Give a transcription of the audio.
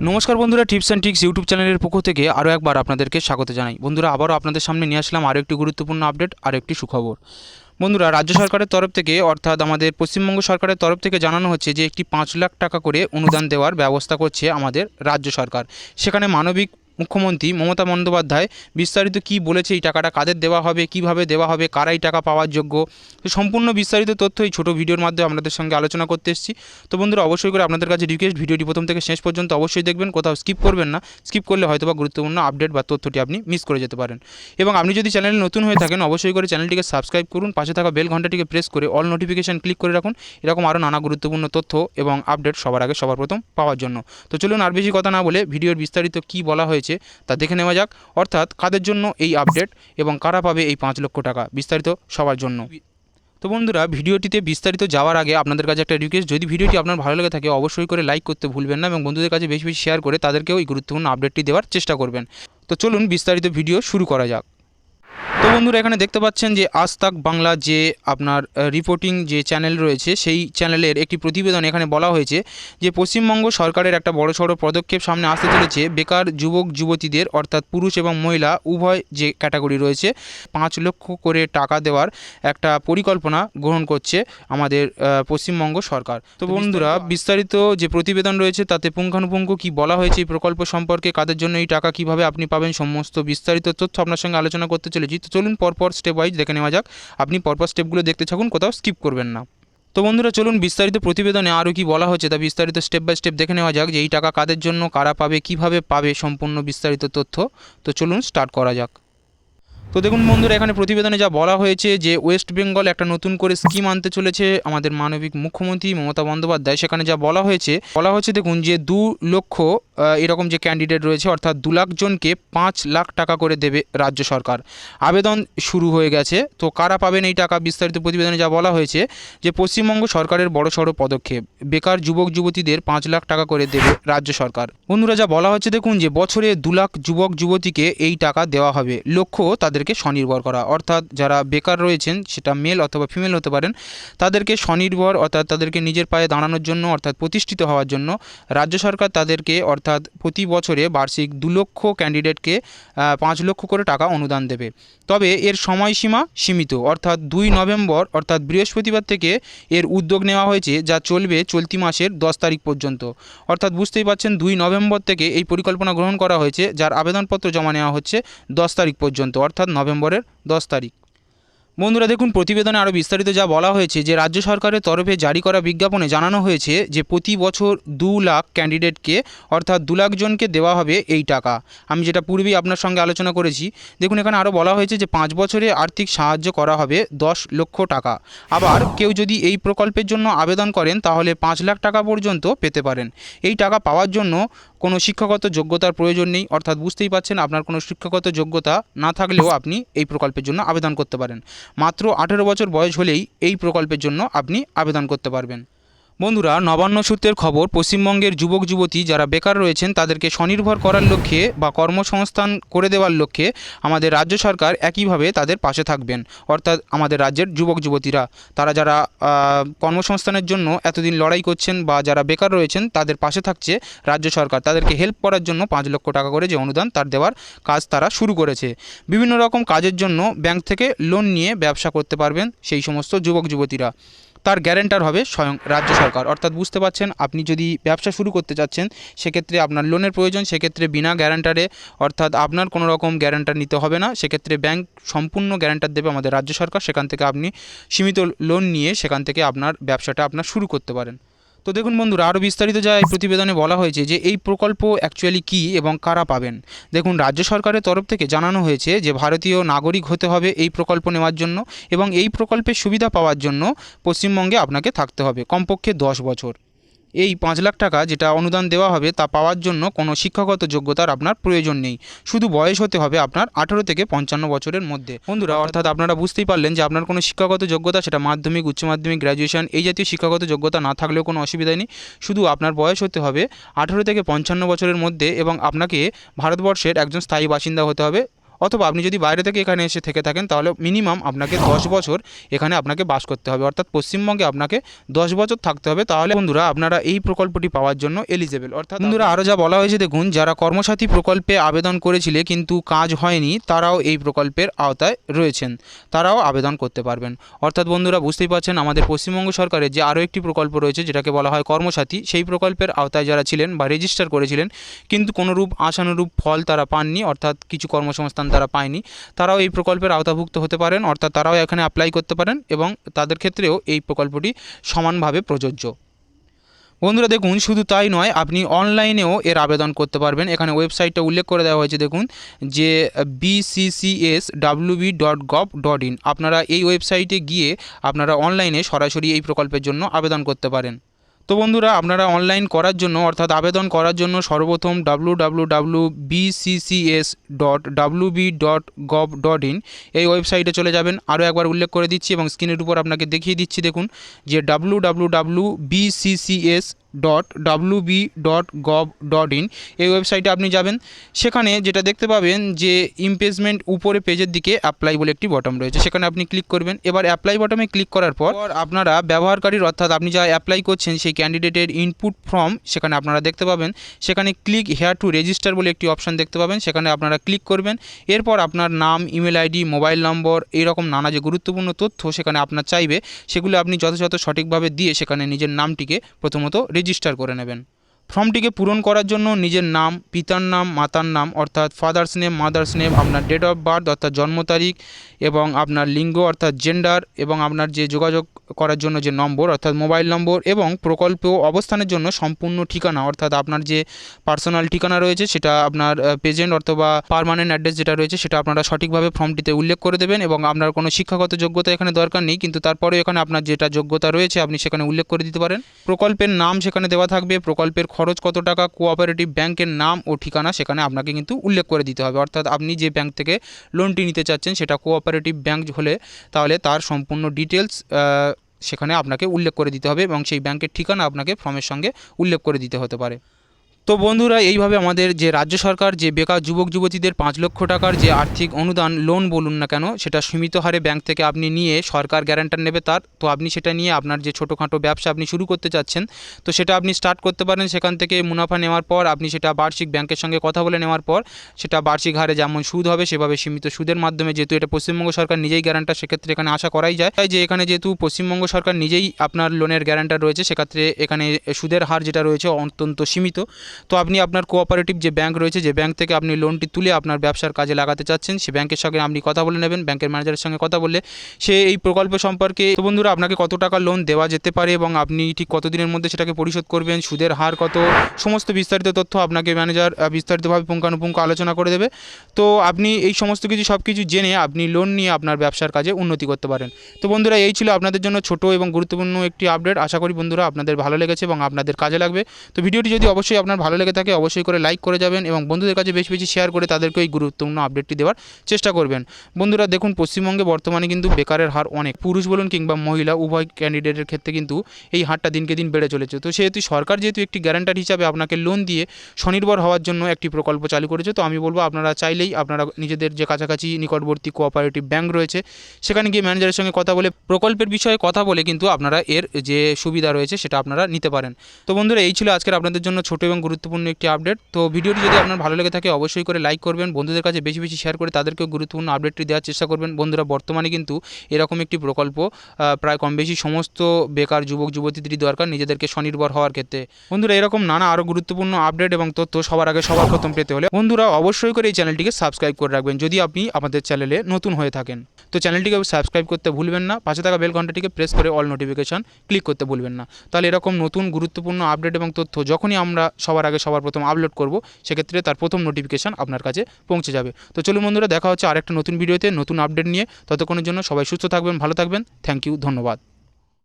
নমস্কার বন্ধুরা, tips and tricks YouTube চ্যানেলের পক্ষ থেকে আরও একবার আপনাদেরকে স্বাগত জানাই। বন্ধুরা, আবারও আপনাদের সামনে নিয়ে আসলাম আরও একটি গুরুত্বপূর্ণ আপডেট আর একটি সুখবর। বন্ধুরা, রাজ্য সরকারের তরফ থেকে, অর্থাৎ আমাদের পশ্চিমবঙ্গ সরকারের তরফ থেকে জানানো হচ্ছে যে, একটি পাঁচ লাখ টাকা করে অনুদান দেওয়ার ব্যবস্থা করছে আমাদের রাজ্য সরকার। সেখানে মানবিক মুখ্যমন্ত্রী মমতা বন্দ্যোপাধ্যায় বিস্তারিত কি বলেছে, এই টাকাটা কাদের দেওয়া হবে, কীভাবে দেওয়া হবে, কারা এই টাকা পাওয়ার যোগ্য তো সম্পূর্ণ বিস্তারিত তথ্য এই ছোটো ভিডিওর মাধ্যমে আপনাদের সঙ্গে আলোচনা করতে এসেছি। তো বন্ধুরা, অবশ্যই করে আপনাদের কাছে রিকোয়েস্ট ভিডিওটি প্রথম থেকে শেষ পর্যন্ত অবশ্যই দেখবেন, কোথাও স্কিপ করবেন না। স্কিপ করলে হয়তো বা গুরুত্বপূর্ণ আপডেট বা তথ্যটি আপনি মিস করে যেতে পারেন। এবং আপনি যদি চ্যানেলে নতুন হয়ে থাকেন, অবশ্যই করে চ্যানেলটিকে সাবস্ক্রাইব করুন, পাশে থাকা বেল ঘন্টাটিকে প্রেস করে অল নোটিফিকেশন ক্লিক করে রাখুন। এরকম আরও নানা গুরুত্বপূর্ণ তথ্য এবং আপডেট সবার আগে সবার প্রথম পাওয়ার জন্য। তো চলুন আর বেশি কথা না বলে ভিডিওর বিস্তারিত কি বলা হয়েছে তা দেখে নেওয়া যাক। অর্থাৎ কাদের জন্য এই আপডেট এবং কারা পাবে এই পাঁচ লক্ষ টাকা? বিস্তারিত সবার জন্য। তো বন্ধুরা, ভিডিওটিতে বিস্তারিত যাওয়ার আগে আপনাদের কাছে একটা রিকোয়েস্ট যদি ভিডিওটি আপনার ভালো লেগে থাকে, অবশ্যই করে লাইক করতে ভুলবেন না এবং বন্ধুদের কাছে বেশি বেশি শেয়ার করে তাদেরকেও এই গুরুত্বপূর্ণ আপডেটটি দেওয়ার চেষ্টা করবেন। তো চলুন বিস্তারিত ভিডিও শুরু করা যাক। তো বন্ধুরা এখানে দেখতে পাচ্ছেন যে আজ তাক বাংলা যে আপনার রিপোর্টিং যে চ্যানেল রয়েছে সেই চ্যানেলের একটি প্রতিবেদন এখানে বলা হয়েছে যে পশ্চিমবঙ্গ সরকারের একটা বড় সড়ো পদক্ষেপ সামনে আসতে চলেছে। বেকার যুবক যুবতীদের অর্থাৎ পুরুষ এবং মহিলা উভয় যে ক্যাটাগরি রয়েছে পাঁচ লক্ষ করে টাকা দেওয়ার একটা পরিকল্পনা গ্রহণ করছে আমাদের পশ্চিমবঙ্গ সরকার। তো বন্ধুরা বিস্তারিত যে প্রতিবেদন রয়েছে তাতে পুঙ্খানুপুঙ্খ কি বলা হয়েছে এই প্রকল্প সম্পর্কে কাদের জন্য এই টাকা কীভাবে আপনি পাবেন সমস্ত বিস্তারিত তথ্য আপনার সঙ্গে আলোচনা করতে চলেছি। তো চলুন পরপর স্টেপ ওয়াইজ দেখে নেওয়া যাক। আপনি পরপর স্টেপগুলো দেখতে থাকুন, কোথাও স্কিপ করবেন না। তো বন্ধুরা, চলুন বিস্তারিত প্রতিবেদনে আরও কি বলা হচ্ছে তা বিস্তারিত স্টেপ বাই স্টেপ দেখে নেওয়া যাক যে এই টাকা কাদের জন্য, কারা পাবে, কীভাবে পাবে সম্পূর্ণ বিস্তারিত তথ্য। তো চলুন স্টার্ট করা যাক। তো দেখুন বন্ধুরা, এখানে প্রতিবেদনে যা বলা হয়েছে যে ওয়েস্ট বেঙ্গল একটা নতুন করে স্কিম আনতে চলেছে আমাদের মানবিক মুখ্যমন্ত্রী মমতা বন্দ্যোপাধ্যায়। সেখানে যা বলা হয়েছে, বলা হচ্ছে দেখুন যে দু লক্ষ এরকম যে ক্যান্ডিডেট রয়েছে, অর্থাৎ দু লাখ জনকে পাঁচ লাখ টাকা করে দেবে রাজ্য সরকার। আবেদন শুরু হয়ে গেছে। তো কারা পাবেন এই টাকা? বিস্তারিত প্রতিবেদনে যা বলা হয়েছে যে পশ্চিমবঙ্গ সরকারের বড় সড়ো পদক্ষেপ, বেকার যুবক যুবতীদের পাঁচ লাখ টাকা করে দেবে রাজ্য সরকার। বন্ধুরা, যা বলা হচ্ছে দেখুন যে বছরে দু লাখ যুবক যুবতীকে এই টাকা দেওয়া হবে। লক্ষ্য তাদেরকে স্বনির্ভর করা। অর্থাৎ যারা বেকার রয়েছেন, সেটা মেল অথবা ফিমেল হতে পারেন, তাদেরকে স্বনির্ভর অর্থাৎ তাদেরকে নিজের পায়ে দাঁড়ানোর জন্য অর্থাৎ প্রতিষ্ঠিত হওয়ার জন্য রাজ্য সরকার তাদেরকে অর্থাৎ প্রতি বছরে বার্ষিক দু লক্ষ ক্যান্ডিডেটকে পাঁচ লক্ষ করে টাকা অনুদান দেবে। তবে এর সময়সীমা সীমিত। অর্থাৎ দুই নভেম্বর, অর্থাৎ বৃহস্পতিবার থেকে এর উদ্যোগ নেওয়া হয়েছে, যা চলবে চলতি মাসের দশ তারিখ পর্যন্ত। অর্থাৎ বুঝতেই পারছেন দুই নভেম্বর থেকে এই পরিকল্পনা গ্রহণ করা হয়েছে, যার আবেদনপত্র জমা নেওয়া হচ্ছে দশ তারিখ পর্যন্ত। অর্থাৎ নভেম্বরের দশ তারিখ। বন্ধুরা দেখুন, প্রতিবেদনে আরও বিস্তারিত যা বলা হয়েছে যে রাজ্য সরকারের তরফে জারি করা বিজ্ঞাপনে জানানো হয়েছে যে প্রতি বছর দু লাখ ক্যান্ডিডেটকে, অর্থাৎ দু লাখ জনকে দেওয়া হবে এই টাকা। আমি যেটা পূর্বেই আপনার সঙ্গে আলোচনা করেছি, দেখুন এখানে আরও বলা হয়েছে যে পাঁচ বছরে আর্থিক সাহায্য করা হবে দশ লক্ষ টাকা। আবার কেউ যদি এই প্রকল্পের জন্য আবেদন করেন, তাহলে পাঁচ লাখ টাকা পর্যন্ত পেতে পারেন। এই টাকা পাওয়ার জন্য কোনো শিক্ষাগত যোগ্যতার প্রয়োজন নেই। অর্থাৎ বুঝতেই পাচ্ছেন আপনার কোনো শিক্ষাগত যোগ্যতা না থাকলেও আপনি এই প্রকল্পের জন্য আবেদন করতে পারেন। মাত্র আঠেরো বছর বয়স হলেই এই প্রকল্পের জন্য আপনি আবেদন করতে পারবেন। বন্ধুরা, নবান্ন সূত্রের খবর, পশ্চিমবঙ্গের যুবক, যুবতী যারা বেকার রয়েছেন, তাদেরকে স্বনির্ভর করার লক্ষ্যে বা কর্মসংস্থান করে দেওয়ার লক্ষ্যে আমাদের রাজ্য সরকার একইভাবে তাদের পাশে থাকবেন। অর্থাৎ আমাদের রাজ্যের যুবক, যুবতীরা, তারা যারা কর্মসংস্থানের জন্য এতদিন লড়াই করছেন বা যারা বেকার রয়েছেন, তাদের পাশে থাকছে রাজ্য সরকার। তাদেরকে হেল্প করার জন্য পাঁচ লক্ষ টাকা করে যে অনুদান, তার দেওয়ার কাজ তারা শুরু করেছে। বিভিন্ন রকম কাজের জন্য ব্যাংক থেকে লোন নিয়ে ব্যবসা করতে পারবেন সেই সমস্ত যুবক, যুবতীরা। তার গ্যারেন্টার হবে স্বয়ং রাজ্য সরকার। অর্থাৎ বুঝতে পারছেন, আপনি যদি ব্যবসা শুরু করতে চাচ্ছেন, সেক্ষেত্রে আপনার লোনের প্রয়োজন, সেক্ষেত্রে বিনা গ্যারান্টারে, অর্থাৎ আপনার কোনো রকম গ্যারান্টার নিতে হবে না। সেক্ষেত্রে ব্যাংক সম্পূর্ণ গ্যারান্টার দেবে আমাদের রাজ্য সরকার। সেখান থেকে আপনি সীমিত লোন নিয়ে সেখান থেকে আপনার ব্যবসাটা আপনার শুরু করতে পারেন। তো দেখুন বন্ধুরা আরও বিস্তারিত যা এই প্রতিবেদনে বলা হয়েছে যে এই প্রকল্প অ্যাকচুয়ালি কি এবং কারা পাবেন। দেখুন, রাজ্য সরকারের তরফ থেকে জানানো হয়েছে যে ভারতীয় নাগরিক হতে হবে এই প্রকল্প নেওয়ার জন্য এবং এই প্রকল্পের সুবিধা পাওয়ার জন্য পশ্চিমবঙ্গে আপনাকে থাকতে হবে। কমপক্ষে দশ বছর। এই পাঁচ লাখ টাকা যেটা অনুদান দেওয়া হবে তা পাওয়ার জন্য কোনো শিক্ষাগত যোগ্যতার আপনার প্রয়োজন নেই। শুধু বয়স হতে হবে আপনার আঠেরো থেকে পঞ্চান্ন বছরের মধ্যে। বন্ধুরা, অর্থাৎ আপনারা বুঝতেই পারলেন যে আপনার কোনো শিক্ষাগত যোগ্যতা, সেটা মাধ্যমিক, উচ্চ মাধ্যমিক গ্র্যাজুয়েশন এই জাতীয় শিক্ষাগত যোগ্যতা না থাকলেও কোনো অসুবিধা নেই। শুধু আপনার বয়স হতে হবে আঠেরো থেকে পঞ্চান্ন বছরের মধ্যে এবং আপনাকে ভারতবর্ষের একজন স্থায়ী বাসিন্দা হতে হবে। অথবা আপনি যদি বাইরে থেকে এখানে এসে থেকে থাকেন, তাহলে মিনিমাম আপনাকে দশ বছর এখানে আপনাকে বাস করতে হবে। অর্থাৎ পশ্চিমবঙ্গে আপনাকে দশ বছর থাকতে হবে। তাহলে বন্ধুরা, আপনারা এই প্রকল্পটি পাওয়ার জন্য এলিজেবল অর্থাৎ বন্ধুরা আরও যা বলা হয়েছে, দেখুন, যারা কর্মসাথী প্রকল্পে আবেদন করেছিলে কিন্তু কাজ হয়নি, তারাও এই প্রকল্পের আওতায় রয়েছেন। তারাও আবেদন করতে পারবেন। অর্থাৎ বন্ধুরা, বুঝতেই পারছেন, আমাদের পশ্চিমবঙ্গ সরকারের যে আরও একটি প্রকল্প রয়েছে, যেটাকে বলা হয় কর্মসাথী, সেই প্রকল্পের আওতায় যারা ছিলেন বা রেজিস্টার করেছিলেন, কিন্তু কোনোরূপ আশানুরূপ ফল তারা পাননি। অর্থাৎ কিছু কর্মসংস্থান তারা পায়নি। তারাও এই প্রকল্পের আওতাভুক্ত হতে পারেন, অর্থাৎ তারাও এখানে অ্যাপ্লাই করতে পারেন এবং তাদের ক্ষেত্রেও এই প্রকল্পটি সমানভাবে প্রযোজ্য। বন্ধুরা, দেখুন, শুধু তাই নয়, আপনি অনলাইনেও এর আবেদন করতে পারবেন। এখানে ওয়েবসাইটটা উল্লেখ করে দেওয়া হয়েছে, দেখুন, যে বিসিসিএস ডট ডট ইন আপনারা এই ওয়েবসাইটে গিয়ে আপনারা অনলাইনে সরাসরি এই প্রকল্পের জন্য আবেদন করতে পারেন। তো বন্ধুরা, আপনারা অনলাইন করার জন্য, অর্থাৎ আবেদন করার জন্য সর্বপ্রথম W W W BCCS dot W B dot gov dot in এই ওয়েবসাইটে চলে যাবেন। আরও একবার উল্লেখ করে দিচ্ছি এবং স্ক্রিনের উপর আপনাকে দেখিয়ে দিচ্ছি। দেখুন যে W W W BCCS dot WB dot gov dot in এই ওয়েবসাইটে আপনি যাবেন। সেখানে যেটা দেখতে পাবেন যে ইমপ্লেসমেন্ট উপরে পেজের দিকে অ্যাপ্লাই বলে একটি বটম রয়েছে। সেখানে আপনি ক্লিক করবেন। এবার অ্যাপ্লাই বটমে ক্লিক করার পর আপনারা ব্যবহারকারীর অর্থাৎ আপনি যা অ্যাপ্লাই করছেন সেই ক্যান্ডিডেটের ইনপুট ফর্ম সেখানে আপনারা দেখতে পাবেন। সেখানে ক্লিক হেয়ার টু রেজিস্টার বলে একটি অপশান দেখতে পাবেন। সেখানে আপনারা ক্লিক করবেন। এরপর আপনার নাম ইমেল আইডি মোবাইল নম্বর এইরকম নানা যে গুরুত্বপূর্ণ তথ্য সেখানে আপনার চাইবে সেগুলো আপনি যথাযথ সঠিকভাবে দিয়ে সেখানে নিজের নামটিকে প্রথমত রেজিস্টার করে নেবেন। ফর্মটিকে পূরণ করার জন্য নিজের নাম, পিতার নাম, মাতার নাম, অর্থাৎ ফাদার্স নেম মাদার্স নেম আপনার ডেট অফ বার্থ অর্থাৎ জন্ম তারিখ, এবং আপনার লিঙ্গ, অর্থাৎ জেন্ডার এবং আপনার যে যোগাযোগ করার জন্য যে নম্বর, অর্থাৎ মোবাইল নম্বর, এবং প্রকল্প অবস্থানের জন্য সম্পূর্ণ ঠিকানা, অর্থাৎ আপনার যে পার্সোনাল ঠিকানা রয়েছে, সেটা আপনার প্রেজেন্ট অথবা পারমানেন্ট অ্যাড্রেস যেটা রয়েছে, সেটা আপনারা সঠিকভাবে ফর্মটিতে উল্লেখ করে দেবেন, এবং আপনার কোনো শিক্ষাগত যোগ্যতা এখানে দরকার নেই, কিন্তু তারপরেও এখানে আপনার যেটা যোগ্যতা রয়েছে, আপনি সেখানে উল্লেখ করে দিতে পারেন। প্রকল্পের নাম সেখানে দেওয়া থাকবে, প্রকল্পের খরচ কত টাকা কোঅপারেটিভ ব্যাংকের নাম ও ঠিকানা সেখানে আপনাকে কিন্তু উল্লেখ করে দিতে হবে। অর্থাৎ আপনি যে ব্যাংক থেকে লোনটি নিতে চাচ্ছেন সেটা কোঅপারেটিভ ব্যাংক হলে তাহলে তার সম্পূর্ণ ডিটেলস সেখানে আপনাকে উল্লেখ করে দিতে হবে এবং সেই ব্যাংকের ঠিকানা আপনাকে ফর্মের সঙ্গে উল্লেখ করে দিতে হতে পারে। তো বন্ধুরা, এইভাবে আমাদের যে রাজ্য সরকার, যে বেকার যুবক, যুবতীদের পাঁচ লক্ষ টাকার যে আর্থিক অনুদান লোন বলুন না কেন, সেটা সীমিত হারে ব্যাংক থেকে আপনি নিয়ে সরকার গ্যারান্টার নেবে তার। তো আপনি সেটা নিয়ে আপনার যে ছোটোখাটো ব্যবসা আপনি শুরু করতে চাচ্ছেন, তো সেটা আপনি স্টার্ট করতে পারেন সেখান থেকে মুনাফা নেওয়ার পর, আপনি সেটা বার্ষিক ব্যাংকের সঙ্গে কথা বলে নেওয়ার পর, সেটা বার্ষিক হারে যেমন সুদ হবে, সেভাবে সীমিত সুদের মাধ্যমে যেহেতু এটা পশ্চিমবঙ্গ সরকার নিজেই গ্যারান্টার সেক্ষেত্রে এখানে আশা করাই যায়। তাই যে এখানে যেহেতু পশ্চিমবঙ্গ সরকার নিজেই আপনার লোনের গ্যারান্টার রয়েছে, সেক্ষেত্রে এখানে সুদের হার যেটা রয়েছে অত্যন্ত সীমিত। তো আপনি আপনার কোঅপারেটিভ যে ব্যাংক রয়েছে, যে ব্যাংক থেকে আপনি লোনটি তুলে আপনার ব্যবসার কাজে লাগাতে চাচ্ছেন, সে ব্যাংকের সঙ্গে আপনি কথা বলে নেবেন ব্যাংকের ম্যানেজারের সঙ্গে কথা বললে সে এই প্রকল্প সম্পর্কে, তো বন্ধুরা আপনাকে কত টাকা লোন দেওয়া যেতে পারে এবং আপনি ঠিক কতদিনের মধ্যে সেটাকে পরিশোধ করবেন, সুদের হার কত, সমস্ত বিস্তারিত তথ্য আপনাকে ম্যানেজার বিস্তারিতভাবে পুঙ্খানুপুঙ্খ আলোচনা করে দেবে। তো আপনি এই সমস্ত কিছু, সব কিছু জেনে আপনি লোন নিয়ে আপনার ব্যবসার কাজে উন্নতি করতে পারেন। তো বন্ধুরা, এই ছিল আপনাদের জন্য ছোট এবং গুরুত্বপূর্ণ একটি আপডেট আশা করি বন্ধুরা আপনাদের ভালো লেগেছে এবং আপনাদের কাজে লাগবে। তো ভিডিওটি যদি অবশ্যই আপনার ভালো লেগে থাকে অবশ্যই করে লাইক করে যাবেন এবং বন্ধুদের কাছে বেশি বেশি শেয়ার করে তাদেরকে এই গুরুত্বপূর্ণ আপডেটটি দেওয়ার চেষ্টা করবেন। বন্ধুরা, দেখুন পশ্চিমবঙ্গে বর্তমানে কিন্তু বেকারের হার অনেক। পুরুষ বলুন কিংবা মহিলা, উভয় ক্যান্ডিডেটের ক্ষেত্রে কিন্তু এই হারটা দিনকে দিন বেড়ে চলেছে। তো সেহেতু সরকার যেহেতু একটি গ্যারান্টার হিসাবে আপনাকে লোন দিয়ে স্বনির্ভর হওয়ার জন্য একটি প্রকল্প চালু করেছে, তো আমি বলব আপনারা চাইলেই আপনারা নিজেদের যে কাছাকাছি নিকটবর্তী কোঅপারেটিভ ব্যাংক রয়েছে, সেখানে গিয়ে ম্যানেজারের সঙ্গে কথা বলে, প্রকল্পের বিষয়ে কথা বলে কিন্তু আপনারা এর যে সুবিধা রয়েছে সেটা আপনারা নিতে পারেন। তো বন্ধুরা, এই ছিল আজকের আপনাদের জন্য ছোট এবং গুরুত্বপূর্ণ একটি আপডেট তো ভিডিওটি যদি আপনার ভালো লেগে থাকে, অবশ্যই করে লাইক করবেন। বন্ধুদের কাছে বেশি বেশি শেয়ার করে তাদেরকেও গুরুত্বপূর্ণ আপডেটটি দেওয়ার চেষ্টা করবেন। বন্ধুরা, বর্তমানে কিন্তু এরকম একটি প্রকল্প প্রায় কম বেশি সমস্ত বেকার যুবক, যুবতীদেরই দরকার নিজেদেরকে স্বনির্ভর হওয়ার ক্ষেত্রে। বন্ধুরা, এরকম নানা আরও গুরুত্বপূর্ণ আপডেট এবং তথ্য সবার আগে সবার প্রথম পেতে হলে বন্ধুরা, অবশ্যই করে এই চ্যানেলটিকে সাবস্ক্রাইব করে রাখবেন। যদি আপনি আমাদের চ্যানেলে নতুন হয়ে থাকেন, তো চ্যানেলটিকে সাবস্ক্রাইব করতে ভুলবেন না। পাশে থাকা বেল ঘন্টাটিকে প্রেস করে অল নোটিফিকেশন ক্লিক করতে ভুলবেন না। তাহলে এরকম নতুন গুরুত্বপূর্ণ আপডেট এবং তথ্য যখনই আমরা সবার আগে সবার প্রথম আপলোড করব, সেক্ষেত্রে তার প্রথম নোটিফিকেশান আপনার কাছে পৌঁছে যাবে। তো চলুন বন্ধুরা, দেখা হচ্ছে আরেকটা নতুন ভিডিওতে নতুন আপডেট নিয়ে। ততক্ষণের জন্য সবাই সুস্থ থাকবেন, ভালো থাকবেন। থ্যাংক ইউ ধন্যবাদ।